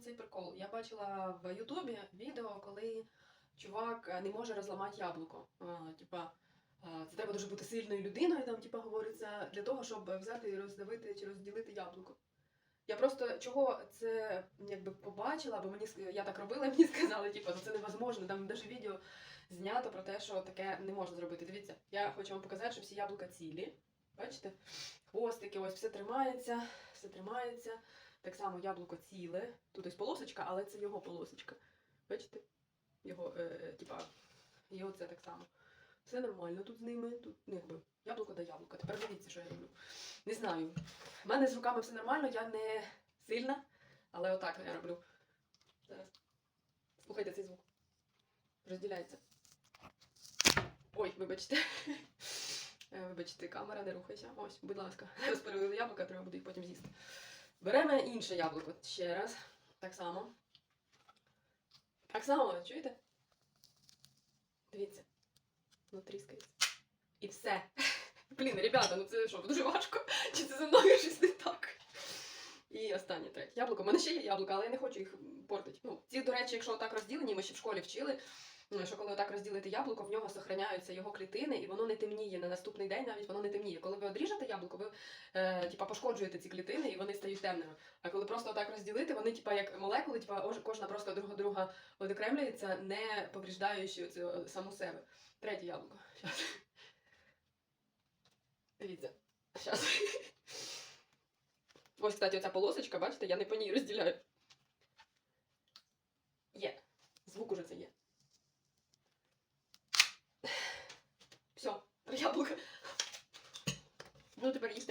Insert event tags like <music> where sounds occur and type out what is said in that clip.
цей прикол. Я бачила в Ютубі відео, коли чувак е, не може розламати яблуко. Типа, це треба дуже бути сильною людиною, там, типа, говориться, для того, щоб взяти і роздавити чи розділити яблуко. Я просто чого це якби побачила, бо мені я так робила, <laughs> мені сказали, типу, це невозможно. Там навіть відео знято про те, що таке не можна зробити. Дивіться, я хочу вам показати, що всі яблука цілі. Бачите? Хвостики, ось все тримається, все тримається. Так само яблуко ціле. Тут ось полосочка, але це його полосочка. Бачите? Його, е, е, типа, і оце так само. Все нормально тут з ними. Тут, ну, якби, яблуко да яблуко. Тепер дивіться, що я роблю. Не знаю. У мене з руками все нормально, я не сильна, але отак я роблю. Зараз. Слухайте цей звук. Розділяється. Ой, вибачте. <laughs> Е, Вибачте, камера, не рухайся. Ось, будь ласка. Розпалювали яблука, треба буде їх потім з'їсти. Беремо інше яблуко. Ще раз. Так само. Так само, чуєте? Дивіться. Ну, тріскається. І все. <laughs> Блін, ребята, ну це що, дуже важко? Чи це зі мною щось не так? І останнє третє. Яблуко. У мене ще є яблука, але я не хочу їх портити. Ну, ці, до речі, якщо отак розділені, ми ще в школі вчили, що коли отак розділити яблуко, в нього зберігаються його клітини, і воно не темніє на наступний день, навіть воно не темніє. Коли ви одріжете яблуко, ви е, типа, пошкоджуєте ці клітини і вони стають темними. А коли просто отак розділити, вони типа як молекули, типа ож- кожна просто друга друга відокремлюється, не повріждаючи цю, е, саму себе. Третє яблуко. Щас. Дивіться. Щас. Ось, кстати, оця полосочка, бачите, я не по ній розділяю. minuti per il